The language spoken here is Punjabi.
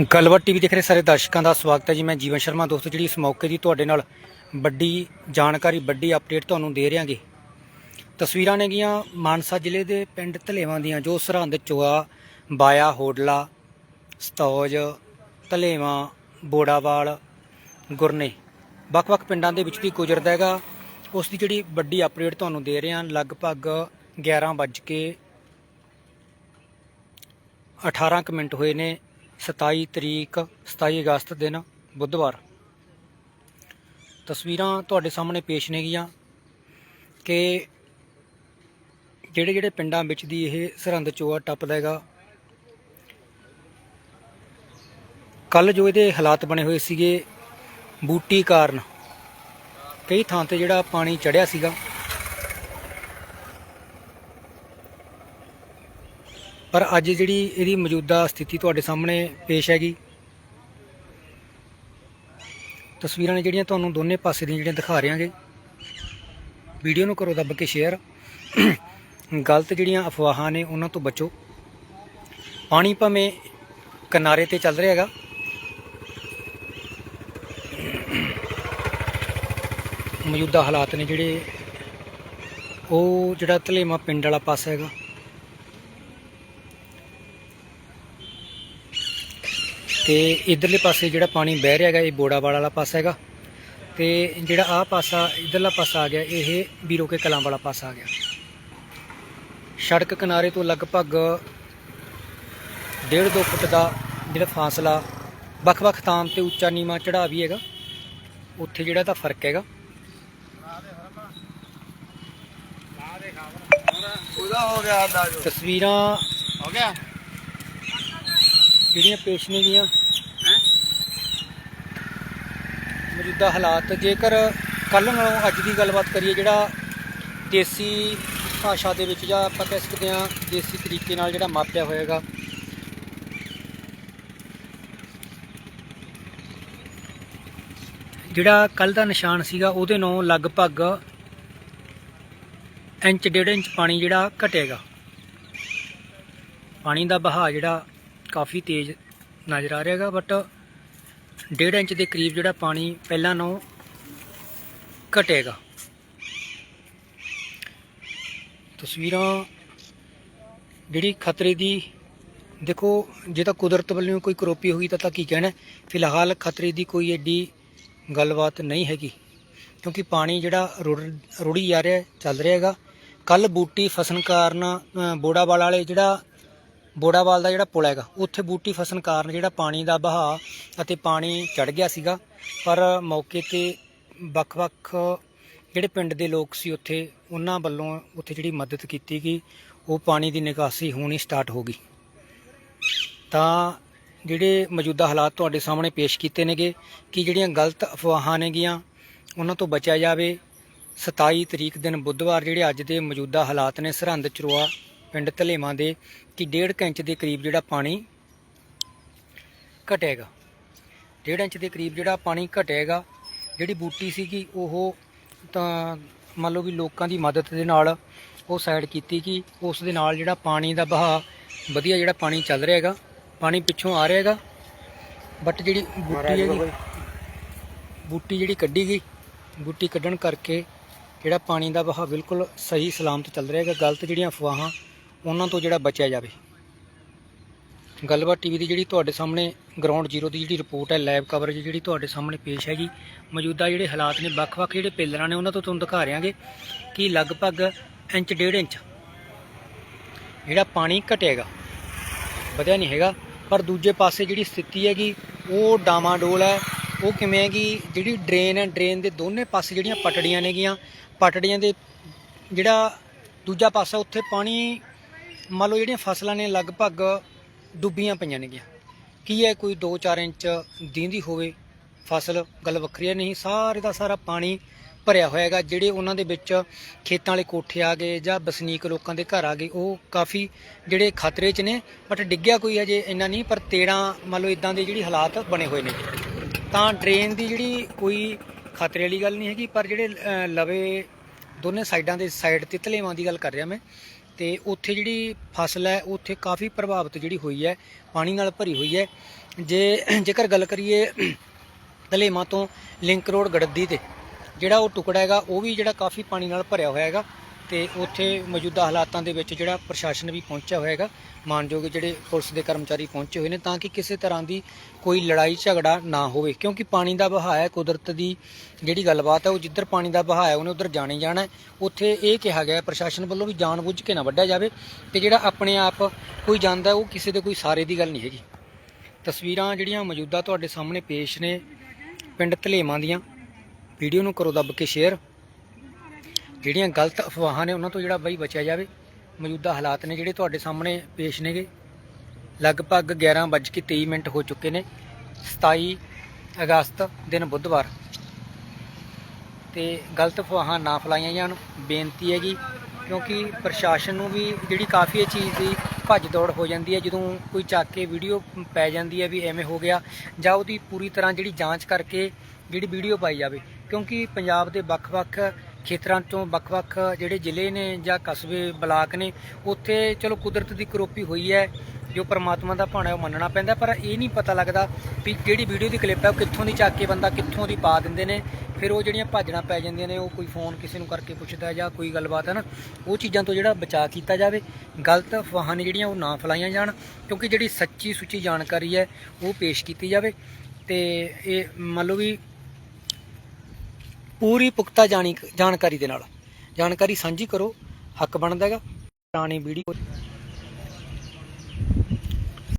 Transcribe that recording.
ਗੱਲਬਾਤ ਟੀਵੀ ਦੇਖ ਰਹੇ ਸਾਰੇ ਦਰਸ਼ਕਾਂ ਦਾ ਸਵਾਗਤ ਹੈ ਜੀ। ਮੈਂ ਜੀਵਨ ਸ਼ਰਮਾ, ਦੋਸਤੋ ਜਿਹੜੀ ਇਸ ਮੌਕੇ ਦੀ ਤੁਹਾਡੇ ਨਾਲ ਵੱਡੀ ਜਾਣਕਾਰੀ, ਵੱਡੀ ਅਪਡੇਟ ਤੁਹਾਨੂੰ ਦੇ ਰਹਾਂਗੇ। ਤਸਵੀਰਾਂ ਨੇਗੀਆਂ ਮਾਨਸਾ ਜ਼ਿਲ੍ਹੇ ਦੇ ਪਿੰਡ ਧਲੇਵਾਂ ਦੀਆਂ, ਜੋ ਸਰਹੰਦ ਚੋਆ ਬਾਇਆ, ਹੋਡਲਾ, ਸਤੌਜ, ਧਲੇਵਾਂ, ਬੋੜਾਵਾਲ, ਗੁਰਨੇ। ਵੱਖ-ਵੱਖ ਪਿੰਡਾਂ ਦੇ ਵਿੱਚ ਦੀ ਗੁਜ਼ਰਦਾ ਹੈਗਾ। ਉਸ ਦੀ ਜਿਹੜੀ ਵੱਡੀ ਅਪਡੇਟ ਤੁਹਾਨੂੰ ਦੇ ਰਹੇ ਹਾਂ ਲਗਭਗ 11 ਵੱਜ ਕੇ 18 ਕੁ ਮਿੰਟ ਹੋਏ ਨੇ। 27 ਤਰੀਕ 27 ਅਗਸਤ ਦਿਨ, ਬੁੱਧਵਾਰ। ਤਸਵੀਰਾਂ ਤੁਹਾਡੇ ਸਾਹਮਣੇ ਪੇਸ਼ ਨੇਗੀਆਂ ਕਿ ਜਿਹੜੇ ਜਿਹੜੇ ਪਿੰਡਾਂ ਵਿੱਚ ਦੀ ਇਹ ਸਰਹੰਦ ਚੋਆ ਟੱਪਦਾ ਹੈਗਾ ਕੱਲ ਜੋ ਇਹਦੇ ਹਾਲਾਤ ਬਣੇ ਹੋਏ ਸੀਗੇ ਬੂਟੀ ਕਾਰਨ, ਕਈ ਥਾਂ ਤੇ ਜਿਹੜਾ ਪਾਣੀ ਚੜਿਆ ਸੀਗਾ। ਪਰ ਅੱਜ ਜਿਹੜੀ ਇਹਦੀ ਮੌਜੂਦਾ ਸਥਿਤੀ ਤੁਹਾਡੇ ਸਾਹਮਣੇ ਪੇਸ਼ ਹੈਗੀ, ਤਸਵੀਰਾਂ ਨੇ ਜਿਹੜੀਆਂ ਤੁਹਾਨੂੰ ਦੋਨੇ ਪਾਸੇ ਦੀਆਂ ਜਿਹੜੀਆਂ ਦਿਖਾ ਰਹਾਂਗੇ ਵੀਡੀਓ ਨੂੰ ਕਰੋ ਦੱਬ ਕੇ ਸ਼ੇਅਰ ਗਲਤ ਜਿਹੜੀਆਂ ਅਫਵਾਹਾਂ ਨੇ ਉਹਨਾਂ ਤੋਂ ਬਚੋ। ਪਾਣੀ ਭਾਵੇਂ ਕਿਨਾਰੇ ਤੇ ਚੱਲ ਰਿਹਾ ਹੈਗਾ, ਮੌਜੂਦਾ ਹਾਲਾਤ ਨੇ ਜਿਹੜੇ, ਉਹ ਜਿਹੜਾ ਧਲੇਮਾ ਪਿੰਡ ਵਾਲਾ ਪਾਸਾ ਹੈਗਾ। ਤੇ ਇਧਰਲੇ ਪਾਸੇ ਜਿਹੜਾ ਪਾਣੀ ਵਹਿ ਰਿਹਾ ਹੈਗਾ ਇਹ ਬੋੜਾਵਾਲ ਵਾਲਾ ਪਾਸਾ ਹੈਗਾ। ਤੇ ਜਿਹੜਾ ਆਹ ਪਾਸਾ ਇਧਰਲਾ ਪਾਸਾ ਆ ਗਿਆ ਇਹ ਵੀਰੋ ਕੇ ਕਲਾਂ ਵਾਲਾ ਪਾਸਾ ਆ ਗਿਆ। ਸੜਕ ਕਿਨਾਰੇ ਤੋਂ ਲਗਭਗ 1.5 ਫੁੱਟ ਦਾ ਜਿਹੜਾ ਫਾਸਲਾ ਵੱਖ-ਵੱਖ ਥਾਂ ਤੇ ਉੱਚਾ ਨੀਵਾਂ ਚੜ੍ਹਾ ਵੀ ਹੈਗਾ। ਉੱਥੇ ਜਿਹੜਾ ਤਾਂ ਫ਼ਰਕ ਹੈਗਾ। ਤਸਵੀਰਾਂ ਹੋ ਗਿਆ? ਜਿਹੜੀਆਂ ਪੇਸ਼ਨੀ ਦੀਆਂ ਮੌਜੂਦਾ ਹਾਲਾਤ, ਜੇਕਰ ਕੱਲ ਨਾਲੋਂ ਅੱਜ ਦੀ ਗੱਲਬਾਤ ਕਰੀਏ, ਜਿਹੜਾ ਦੇਸੀ ਭਾਸ਼ਾ ਦੇ ਵਿੱਚ ਜਾਂ ਆਪਾਂ ਕਹਿ ਸਕਦੇ ਹਾਂ, ਦੇਸੀ ਤਰੀਕੇ ਨਾਲ ਜਿਹੜਾ ਮਾਪਿਆ ਹੋਏਗਾ, ਜਿਹੜਾ ਕੱਲ ਦਾ ਨਿਸ਼ਾਨ ਸੀਗਾ, ਉਹਦੇ ਨਾਲੋਂ ਲਗਭਗ ਇੰਚ, ਡੇਢ ਇੰਚ ਪਾਣੀ ਜਿਹੜਾ ਘਟੇਗਾ। ਪਾਣੀ ਦਾ ਬਹਾਅ ਜਿਹੜਾ ਕਾਫੀ ਤੇਜ਼ ਨਜ਼ਰ ਆ ਰਿਹਾ ਹੈਗਾ ਬਟ ਡੇਢ ਇੰਚ ਦੇ ਕਰੀਬ ਜਿਹੜਾ ਪਾਣੀ ਪਹਿਲਾਂ ਨਾਲੋਂ ਘਟੇਗਾ। ਤਸਵੀਰਾਂ ਜਿਹੜੀ ਖਤਰੇ ਦੀ ਦੇਖੋ ਜੇ ਤਾਂ ਕੁਦਰਤ ਵੱਲੋਂ ਕੋਈ ਕਰੋਪੀ ਹੋਈ ਤਾਂ ਤਾਂ ਕੀ ਕਹਿਣਾ ਫਿਲਹਾਲ ਖਤਰੇ ਦੀ ਕੋਈ ਐਡੀ ਗੱਲਬਾਤ ਨਹੀਂ ਹੈਗੀ ਕਿਉਂਕਿ ਪਾਣੀ ਜਿਹੜਾ ਰੁੜ- ਰੁੜੀ ਜਾ ਰਿਹਾ ਚੱਲ ਰਿਹਾ ਹੈਗਾ। ਕੱਲ ਬੂਟੀ ਫਸਣ ਕਾਰਨ ਅ, ਬੋੜਾਵਾਲ ਵਾਲੇ ਜਿਹੜਾ ਬੋੜਾਵਾਲ ਦਾ ਜਿਹੜਾ ਪੁਲ ਹੈਗਾ, ਉੱਥੇ ਬੂਟੀ ਫਸਣ ਕਾਰਨ ਜਿਹੜਾ ਪਾਣੀ ਦਾ ਬਹਾਅ ਅਤੇ ਪਾਣੀ ਚੜ ਗਿਆ ਸੀਗਾ। ਪਰ ਮੌਕੇ ਤੇ ਵੱਖ-ਵੱਖ ਜਿਹੜੇ ਪਿੰਡ ਦੇ ਲੋਕ ਸੀ ਉੱਥੇ, ਉਹਨਾਂ ਵੱਲੋਂ ਉੱਥੇ ਜਿਹੜੀ ਮਦਦ ਕੀਤੀ ਗਈ, ਉਹ ਪਾਣੀ ਦੀ ਨਿਕਾਸੀ ਹੋਣੀ ਸਟਾਰਟ ਹੋ ਗਈ। ਤਾਂ ਜਿਹੜੇ ਮੌਜੂਦਾ ਹਾਲਾਤ ਤੁਹਾਡੇ ਸਾਹਮਣੇ ਪੇਸ਼ ਕੀਤੇ ਨੇਗੇ ਕਿ ਜਿਹੜੀਆਂ ਗਲਤ ਅਫਵਾਹਾਂ ਨੇਗੀਆਂ, ਉਹਨਾਂ ਤੋਂ ਬਚਿਆ ਜਾਵੇ। 27 ਤਰੀਕ ਦਿਨ ਬੁੱਧਵਾਰ, ਜਿਹੜੇ ਅੱਜ ਦੇ ਮੌਜੂਦਾ ਹਾਲਾਤ ਨੇ, ਸਰਹੰਦ, ਚਰੋਆ ਪਿੰਡ ਧਲੇਵਾਂ ਦੇ ਕਿ 1.5 ਇੰਚ ਦੇ ਕਰੀਬ ਜਿਹੜਾ ਪਾਣੀ ਘਟੇਗਾ। 1.5 ਇੰਚ ਦੇ ਕਰੀਬ ਜਿਹੜਾ ਪਾਣੀ ਘਟੇਗਾ ਜਿਹੜੀ ਬੂਟੀ ਸੀਗੀ ਉਹ ਤਾਂ ਮੰਨ ਲਓ ਵੀ ਲੋਕਾਂ ਦੀ ਮਦਦ ਦੇ ਨਾਲ ਉਹ ਸਾਈਡ ਕੀਤੀ ਕਿ ਉਸ ਦੇ ਨਾਲ ਜਿਹੜਾ ਪਾਣੀ ਦਾ ਵਹਾਅ ਵਧੀਆ ਜਿਹੜਾ ਪਾਣੀ ਚੱਲ ਰਿਹਾ ਹੈਗਾ ਪਾਣੀ ਪਿੱਛੋਂ ਆ ਰਿਹਾ ਹੈਗਾ ਬਟ ਜਿਹੜੀ ਬੂਟੀ ਹੈਗੀ ਬੂਟੀ ਜਿਹੜੀ ਕੱਢੀ ਗਈ ਬੂਟੀ ਕੱਢਣ ਕਰਕੇ ਜਿਹੜਾ ਪਾਣੀ ਦਾ ਵਹਾਅ ਬਿਲਕੁਲ ਸਹੀ ਸਲਾਮਤ ਚੱਲ ਰਿਹਾ ਹੈਗਾ ਗਲਤ ਜਿਹੜੀਆਂ ਅਫਵਾਹਾਂ ਉਹਨਾਂ ਤੋਂ ਜਿਹੜਾ ਬਚਿਆ ਜਾਵੇ। ਗੱਲਬਾਤ ਟੀਵੀ ਦੀ ਜਿਹੜੀ ਤੁਹਾਡੇ ਸਾਹਮਣੇ ਗਰਾਊਂਡ ਜ਼ੀਰੋ ਦੀ ਜਿਹੜੀ ਰਿਪੋਰਟ ਹੈ ਲਾਈਵ ਕਵਰੇਜ ਜਿਹੜੀ ਤੁਹਾਡੇ ਸਾਹਮਣੇ ਪੇਸ਼ ਹੈਗੀ। ਮੌਜੂਦਾ ਜਿਹੜੇ ਹਾਲਾਤ ਨੇ, ਵੱਖ-ਵੱਖ ਜਿਹੜੇ ਪਿੱਲਰਾਂ ਨੇ, ਉਹਨਾਂ ਤੋਂ ਤੁਹਾਨੂੰ ਦਿਖਾ ਰਿਆਂਗੇ ਕਿ ਲਗਭਗ ਇੰਚ ਡੇਢ ਇੰਚ ਜਿਹੜਾ ਪਾਣੀ ਘਟੇਗਾ, ਵਧਿਆ ਨਹੀਂ ਹੈਗਾ। ਪਰ ਦੂਜੇ ਪਾਸੇ ਜਿਹੜੀ ਸਥਿਤੀ ਹੈਗੀ, ਉਹ ਡਾਮਾਡੋਲ ਹੈ। ਉਹ ਕਿਵੇਂ ਹੈਗੀ, ਜਿਹੜੀ ਡਰੇਨ ਹੈ, ਡਰੇਨ ਦੇ ਦੋਨੇ ਪਾਸੇ ਜਿਹੜੀਆਂ ਪਟੜੀਆਂ ਨੇਗੀਆਂ, ਪਟੜੀਆਂ ਦੇ ਜਿਹੜਾ ਦੂਜਾ ਪਾਸਾ, ਉੱਥੇ ਪਾਣੀ ਮੰਨ ਲਓ ਜਿਹੜੀਆਂ ਫਸਲਾਂ ਨੇ ਲਗਭਗ ਡੁੱਬੀਆਂ ਪਈਆਂ ਨੇਗੀਆਂ। ਕੀ ਹੈ ਕੋਈ 2-4 ਇੰਚ ਦੀਂਦੀ ਹੋਵੇ, ਫਸਲ ਗੱਲ ਵੱਖਰੀ ਹੈ ਨਹੀਂ, ਸਾਰੇ ਦਾ ਸਾਰਾ ਪਾਣੀ ਭਰਿਆ ਹੋਇਆ ਹੈਗਾ ਜਿਹੜੇ ਉਹਨਾਂ ਦੇ ਵਿੱਚ ਖੇਤਾਂ ਵਾਲੇ ਕੋਠੇ ਆ ਗਏ ਜਾਂ ਵਸਨੀਕ ਲੋਕਾਂ ਦੇ ਘਰ ਆ ਗਏ, ਉਹ ਕਾਫੀ ਜਿਹੜੇ ਖਤਰੇ 'ਚ ਨੇ, ਬਟ ਡਿੱਗਿਆ ਕੋਈ ਅਜੇ ਇੰਨਾ ਨਹੀਂ, ਪਰ 13 ਮੰਨ ਲਓ ਇਦਾਂ ਦੇ ਜਿਹੜੀ ਹਾਲਾਤ ਬਣੇ ਹੋਏ ਨੇ। ਤਾਂ ਡਰੇਨ ਦੀ ਜਿਹੜੀ ਕੋਈ ਖਤਰੇ ਵਾਲੀ ਗੱਲ ਨਹੀਂ ਹੈਗੀ, ਪਰ ਜਿਹੜੇ ਲਵੇ ਦੋਨੇ ਸਾਈਡਾਂ ਦੇ ਸਾਈਡ ਤੇ ਧਲੇਵਾਂ ਦੀ ਗੱਲ ਕਰ ਰਿਹਾ ਮੈਂ ਤੇ ਉੱਥੇ ਜਿਹੜੀ ਫਸਲ ਹੈ, ਉੱਥੇ ਕਾਫੀ ਪ੍ਰਭਾਵਿਤ ਜਿਹੜੀ ਹੋਈ ਹੈ, ਪਾਣੀ ਨਾਲ ਭਰੀ ਹੋਈ ਹੈ। ਜੇ, ਜੇਕਰ ਗੱਲ ਕਰੀਏ ਧਲੇਮਾ ਤੋਂ ਲਿੰਕ ਰੋਡ ਗੜੱਦੀ ਤੇ, ਜਿਹੜਾ ਉਹ ਟੁਕੜਾ ਹੈਗਾ, ਉਹ ਵੀ ਜਿਹੜਾ ਕਾਫੀ ਪਾਣੀ ਨਾਲ ਭਰਿਆ ਹੋਇਆ ਹੈਗਾ। ਤੇ ਉੱਥੇ ਮੌਜੂਦਾ ਹਾਲਾਤਾਂ ਦੇ ਵਿੱਚ ਜਿਹੜਾ ਪ੍ਰਸ਼ਾਸਨ ਵੀ ਪਹੁੰਚਿਆ ਹੋਇਆ ਹੈਗਾ, ਮਾਨਯੋਗ ਜਿਹੜੇ ਪੁਲਿਸ ਦੇ ਕਰਮਚਾਰੀ ਪਹੁੰਚੇ ਹੋਏ ਨੇ ਤਾਂ ਕਿ ਕਿਸੇ ਤਰ੍ਹਾਂ ਦੀ ਕੋਈ ਲੜਾਈ ਝਗੜਾ ਨਾ ਹੋਵੇ, ਕਿਉਂਕਿ ਪਾਣੀ ਦਾ ਵਹਾਅ ਹੈ, ਕੁਦਰਤ ਦੀ ਜਿਹੜੀ ਗੱਲਬਾਤ ਹੈ ਉਹ ਜਿੱਧਰ ਪਾਣੀ ਦਾ ਵਹਾਅ ਹੈ ਉਹਨੇ ਉਧਰ ਜਾਣੇ ਜਾਣਾ ਉੱਥੇ ਇਹ ਕਿਹਾ ਗਿਆ ਪ੍ਰਸ਼ਾਸਨ ਵੱਲੋਂ ਵੀ ਜਾਣਬੁੱਝ ਕੇ ਨਾ ਵੱਢਿਆ ਜਾਵੇ ਤੇ ਜਿਹੜਾ ਆਪਣੇ ਆਪ ਕੋਈ ਜਾਂਦਾ ਉਹ ਕਿਸੇ ਦੇ ਕੋਈ ਸਾਰੇ ਦੀ ਗੱਲ ਨਹੀਂ ਹੈਗੀ। ਤਸਵੀਰਾਂ ਜਿਹੜੀਆਂ ਮੌਜੂਦਾ ਤੁਹਾਡੇ ਸਾਹਮਣੇ ਪੇਸ਼ ਨੇ, ਪਿੰਡ ਧਲੇਮਾਂ ਦੀਆਂ। ਵੀਡੀਓ ਨੂੰ ਕਰੋ ਦੱਬ ਕੇ ਸ਼ੇਅਰ ਜਿਹੜੀਆਂ ਗਲਤ ਅਫਵਾਹਾਂ ਨੇ ਉਹਨਾਂ ਤੋਂ ਜਿਹੜਾ ਬਾਈ ਬਚਿਆ ਜਾਵੇ, ਮੌਜੂਦਾ ਹਾਲਾਤ ਨੇ ਜਿਹੜੇ ਤੁਹਾਡੇ ਸਾਹਮਣੇ ਪੇਸ਼ ਨੇਗੇ। ਲਗਭਗ 11:23 ਮਿੰਟ ਹੋ ਚੁੱਕੇ ਨੇ 27 ਅਗਸਤ ਦਿਨ ਬੁੱਧਵਾਰ। ਤੇ ਗਲਤ ਅਫਵਾਹਾਂ ਨਾ ਫੈਲਾਈਆਂ ਜਾਣ, ਬੇਨਤੀ ਹੈਗੀ, ਕਿਉਂਕਿ ਪ੍ਰਸ਼ਾਸਨ ਨੂੰ ਵੀ ਜਿਹੜੀ ਕਾਫੀ ਇਹ ਚੀਜ਼ ਦੀ ਭੱਜ ਦੌੜ ਹੋ ਜਾਂਦੀ ਹੈ, ਜਦੋਂ ਕੋਈ ਚੱਕ ਕੇ ਵੀਡੀਓ ਪੈ ਜਾਂਦੀ ਹੈ ਵੀ ਐਵੇਂ ਹੋ ਗਿਆ, ਜਾਂ ਉਹਦੀ ਪੂਰੀ ਤਰ੍ਹਾਂ ਜਿਹੜੀ ਜਾਂਚ ਕਰਕੇ ਜਿਹੜੀ ਵੀਡੀਓ ਪਾਈ ਜਾਵੇ। ਕਿਉਂਕਿ ਪੰਜਾਬ ਦੇ ਵੱਖ-ਵੱਖ ਖੇਤਰਾਂ ਤੋਂ ਵੱਖ-ਵੱਖ ਜਿਹੜੇ ਜ਼ਿਲ੍ਹੇ ਨੇ ਜਾਂ ਕਸਬੇ, ਬਲਾਕ ਨੇ, ਉੱਥੇ ਚਲੋ ਕੁਦਰਤ ਦੀ ਕਰੋਪੀ ਹੋਈ ਹੈ, ਜੋ ਪਰਮਾਤਮਾ ਦਾ ਭਾਣਾ ਉਹ ਮੰਨਣਾ ਪੈਂਦਾ, ਪਰ ਇਹ ਨਹੀਂ ਪਤਾ ਲੱਗਦਾ ਵੀ ਜਿਹੜੀ ਵੀਡੀਓ ਦੀ ਕਲਿੱਪ ਹੈ, ਉਹ ਕਿੱਥੋਂ ਦੀ ਚੱਕ ਕੇ ਬੰਦਾ ਕਿੱਥੋਂ ਦੀ ਪਾ ਦਿੰਦੇ ਨੇ, ਫਿਰ ਉਹ ਜਿਹੜੀਆਂ ਭਾਜਣਾ ਪੈ ਜਾਂਦੀਆਂ ਨੇ, ਉਹ ਕੋਈ ਫੋਨ ਕਿਸੇ ਨੂੰ ਕਰਕੇ ਪੁੱਛਦਾ ਜਾਂ ਕੋਈ ਗੱਲਬਾਤ ਹੈ ਨਾ, ਉਹ ਚੀਜ਼ਾਂ ਤੋਂ ਜਿਹੜਾ ਬਚਾਅ ਕੀਤਾ ਜਾਵੇ, ਗਲਤ ਅਫਵਾਹਾਂ ਨੇ ਜਿਹੜੀਆਂ ਉਹ ਨਾ ਫੈਲਾਈਆਂ ਜਾਣ, ਕਿਉਂਕਿ ਜਿਹੜੀ ਸੱਚੀ ਸੁੱਚੀ ਜਾਣਕਾਰੀ ਹੈ, ਉਹ ਪੇਸ਼ ਕੀਤੀ ਜਾਵੇ, ਤੇ ਇਹ ਮੰਨ ਲਓ ਵੀ ਪੂਰੀ ਪੁਖਤਾ ਜਾਣੀ ਜਾਣਕਾਰੀ ਦੇ ਨਾਲ। ਜਾਣਕਾਰੀ ਸਾਂਝੀ ਕਰੋ। ਹੱਕ ਬਣਦਾ ਹੈਗਾ। ਪੁਰਾਣੀ ਵੀਡੀਓ